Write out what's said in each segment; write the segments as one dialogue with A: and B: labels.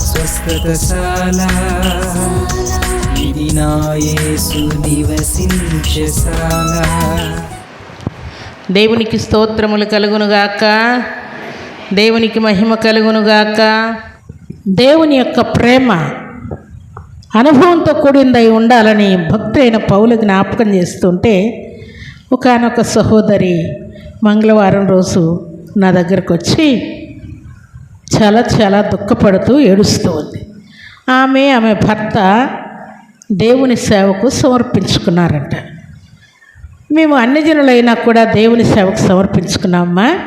A: స్వస్థతశాల. ఇది నా యేసు నివసించశాల
B: దేవునికి స్తోత్రములు కలుగునుగాక. దేవునికి మహిమ కలుగునుగాక. దేవుని యొక్క ప్రేమ అనుభవంతో కూడిందై ఉండాలని భక్తులైన పౌలు జ్ఞాపకం చేస్తుంటే ఒకానొక సహోదరి మంగళవారం రోజు నా దగ్గరకు వచ్చి చాలా చాలా దుఃఖపడుతూ ఏడుస్తూ ఉంది ఆమె ఆమె భర్త దేవుని సేవకు సమర్పించుకున్నారంట. మేము అన్ని జనులైనా కూడా దేవుని సేవకు సమర్పించుకున్నామా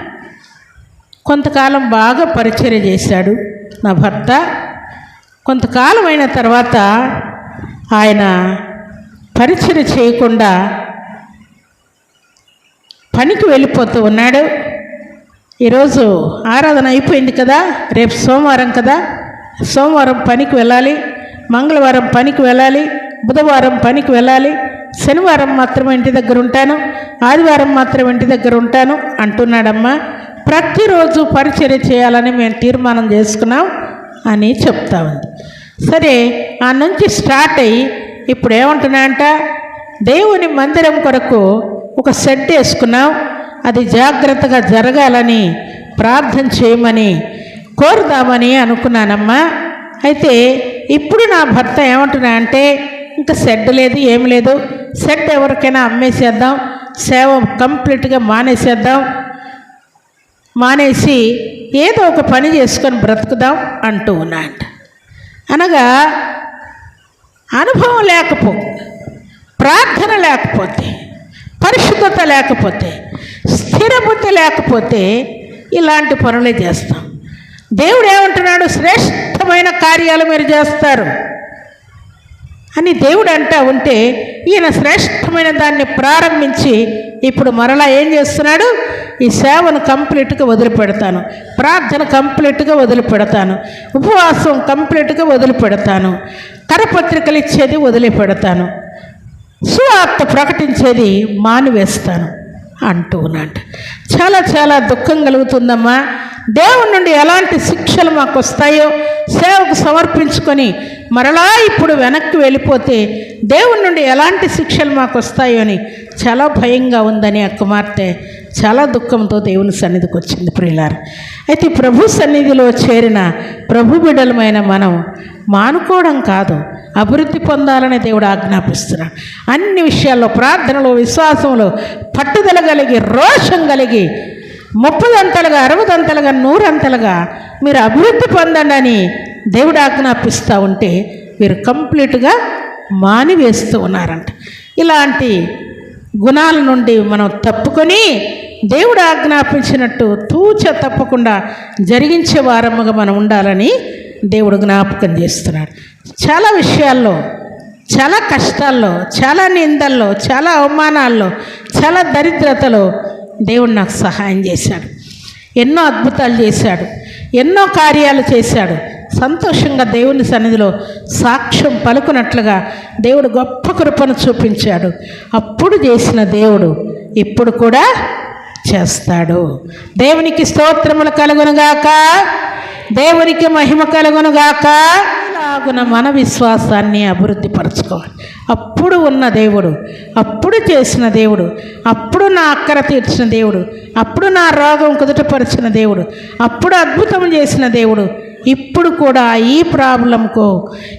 B: కొంతకాలం బాగా పరిచర్య చేశాడు నా భర్త. కొంతకాలం అయిన తర్వాత ఆయన పరిచర్య చేయకుండా పనికి వెళ్ళిపోతూ ఉన్నాడు. ఈరోజు ఆరాధన అయిపోయింది కదా? రేపు సోమవారం కదా? సోమవారం పనికి వెళ్ళాలి మంగళవారం పనికి వెళ్ళాలి బుధవారం పనికి వెళ్ళాలి. శనివారం మాత్రం ఇంటి దగ్గర ఉంటాను ఆదివారం మాత్రం ఇంటి దగ్గర ఉంటాను అంటున్నాడమ్మా. ప్రతిరోజు పరిచర్య చేయాలని మేము తీర్మానం చేసుకున్నాం అని చెప్తా ఉంది. సరే ఆ నుంచి స్టార్ట్ అయ్యి ఇప్పుడు ఏమంటున్నా అంట? దేవుని మందిరం కొరకు ఒక సెట్ వేసుకున్నాం. అది జాగ్రత్తగా జరగాలని ప్రార్థన చేయమని కోరుదామని అనుకున్నానమ్మా. అయితే ఇప్పుడు నా భర్త ఏమంటున్నా అంటే ఇంకా సెడ్ లేదు ఏం లేదు. సెట్ ఎవరికైనా అమ్మేసేద్దాం. సేవ కంప్లీట్గా మానేసేద్దాం. మానేసి ఏదో ఒక పని చేసుకొని బ్రతుకుదాం అంటూ ఉన్నా అంట అనగా అనుభవం లేకపో ప్రార్థన లేకపోతే పరిశుద్ధత లేకపోతే స్థిరబుద్ధి లేకపోతే ఇలాంటి పనులే చేస్తాం. దేవుడు ఏమంటున్నాడు? శ్రేష్టమైన కార్యాలు మీరు చేస్తారు. అని దేవుడు అంటా ఉంటే ఈయన శ్రేష్టమైన దాన్ని ప్రారంభించి ఇప్పుడు మరలా ఏం చేస్తున్నాడు? ఈ సేవను కంప్లీట్గా వదిలిపెడతాను. ప్రార్థన కంప్లీట్గా వదిలిపెడతాను. ఉపవాసం కంప్లీట్గా వదిలిపెడతాను. కరపత్రికలు ఇచ్చేది వదిలిపెడతాను. సువార్త ప్రకటించేది మానివేస్తాను. అంటూ ఉన్నాడు. చాలా చాలా దుఃఖం కలుగుతుందమ్మా. దేవుని నుండి ఎలాంటి శిక్షలు మాకు వస్తాయో సేవకు సమర్పించుకొని మరలా ఇప్పుడు వెనక్కి వెళ్ళిపోతే దేవుని నుండి ఎలాంటి శిక్షలు మాకు వస్తాయో అని చాలా భయంగా ఉందని ఆ కుమార్తె చాలా దుఃఖంతో దేవుని సన్నిధికి వచ్చింది ప్రియులారు. అయితే ప్రభు సన్నిధిలో చేరిన ప్రభు బిడ్డలమైన మనం మానుకోవడం కాదు. అభివృద్ధి పొందాలని దేవుడు ఆజ్ఞాపిస్తున్నాడు అన్ని విషయాల్లో ప్రార్థనలో విశ్వాసంలో పట్టుదల కలిగి రోషం కలిగి ముప్పదంతలుగా అరవదంతలుగా నూరంతలుగా మీరు అభివృద్ధి పొందండి అని దేవుడు ఆజ్ఞాపిస్తూ ఉంటే మీరు కంప్లీట్గా మానివేస్తూ ఉన్నారంట. ఇలాంటి గుణాల నుండి మనం తప్పుకొని దేవుడు ఆజ్ఞాపించినట్టు తూచ తప్పకుండా జరిగించే వారముగా మనం ఉండాలని దేవుడు జ్ఞాపకం చేస్తున్నాడు. చాలా విషయాల్లో చాలా కష్టాల్లో చాలా నిందల్లో చాలా అవమానాల్లో చాలా దరిద్రతలో దేవుడు నాకు సహాయం చేశాడు. ఎన్నో అద్భుతాలు చేశాడు. ఎన్నో కార్యాలు చేశాడు. సంతోషంగా దేవుని సన్నిధిలో సాక్ష్యం పలుకున్నట్లుగా దేవుడు గొప్ప కృపను చూపించాడు. అప్పుడు చేసిన దేవుడు ఇప్పుడు కూడా చేస్తాడు. దేవునికి స్తోత్రములు కలుగునుగాక. దేవునికి మహిమ కలుగునుగాక. ఇలాగున మన విశ్వాసాన్ని అభివృద్ధి పరచుకోవాలి అప్పుడు ఉన్న దేవుడు అప్పుడు చేసిన దేవుడు అప్పుడు నా అక్కర తీర్చిన దేవుడు అప్పుడు నా రోగం కుదుటపరిచిన దేవుడు అప్పుడు అద్భుతం చేసిన దేవుడు ఇప్పుడు కూడా ఈ ప్రాబ్లంకు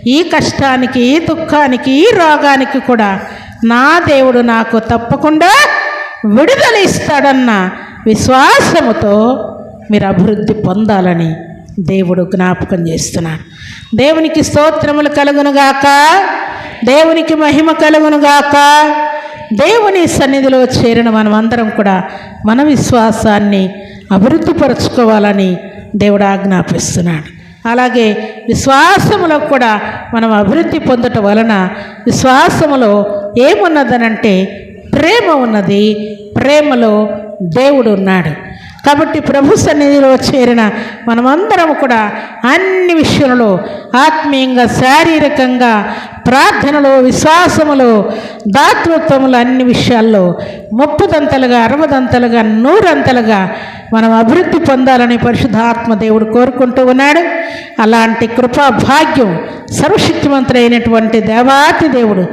B: ఈ కష్టానికి ఈ దుఃఖానికి ఈ రోగానికి కూడా నా దేవుడు నాకు తప్పకుండా విడుదల ఇస్తాడన్న విశ్వాసముతో మీరు అభివృద్ధి పొందాలని దేవుడు జ్ఞాపకం చేస్తున్నాడు. దేవునికి స్తోత్రములు కలుగునుగాక. దేవునికి మహిమ కలుగునుగాక. దేవుని సన్నిధిలో చేరిన మనమందరం కూడా మన విశ్వాసాన్ని అభివృద్ధిపరచుకోవాలని దేవుడు ఆజ్ఞాపిస్తున్నాడు. అలాగే విశ్వాసములో కూడా మనం అభివృద్ధి పొందటం వలన విశ్వాసములో ఏమున్నదనంటే ప్రేమ ఉన్నది. ప్రేమలో దేవుడు ఉన్నాడు. కాబట్టి ప్రభు సన్నిధిలో చేరిన మనమందరం కూడా అన్ని విషయంలో ఆత్మీయంగా శారీరకంగా ప్రార్థనలో విశ్వాసములో దాతృత్వములు అన్ని విషయాల్లో ముప్పుదంతలుగా అరవదంతలుగా నూరంతలుగా మనం అభివృద్ధి పొందాలని పరిశుద్ధాత్మ దేవుడు కోరుకుంటూ ఉన్నాడు. అలాంటి కృపా భాగ్యం సర్వశక్తిమంతుడైనటువంటి దేవాతి దేవుడు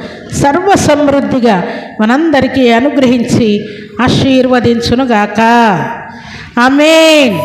B: సర్వ సమృద్ధిగా మనందరికీ అనుగ్రహించి ఆశీర్వదించునుగాక. Amén.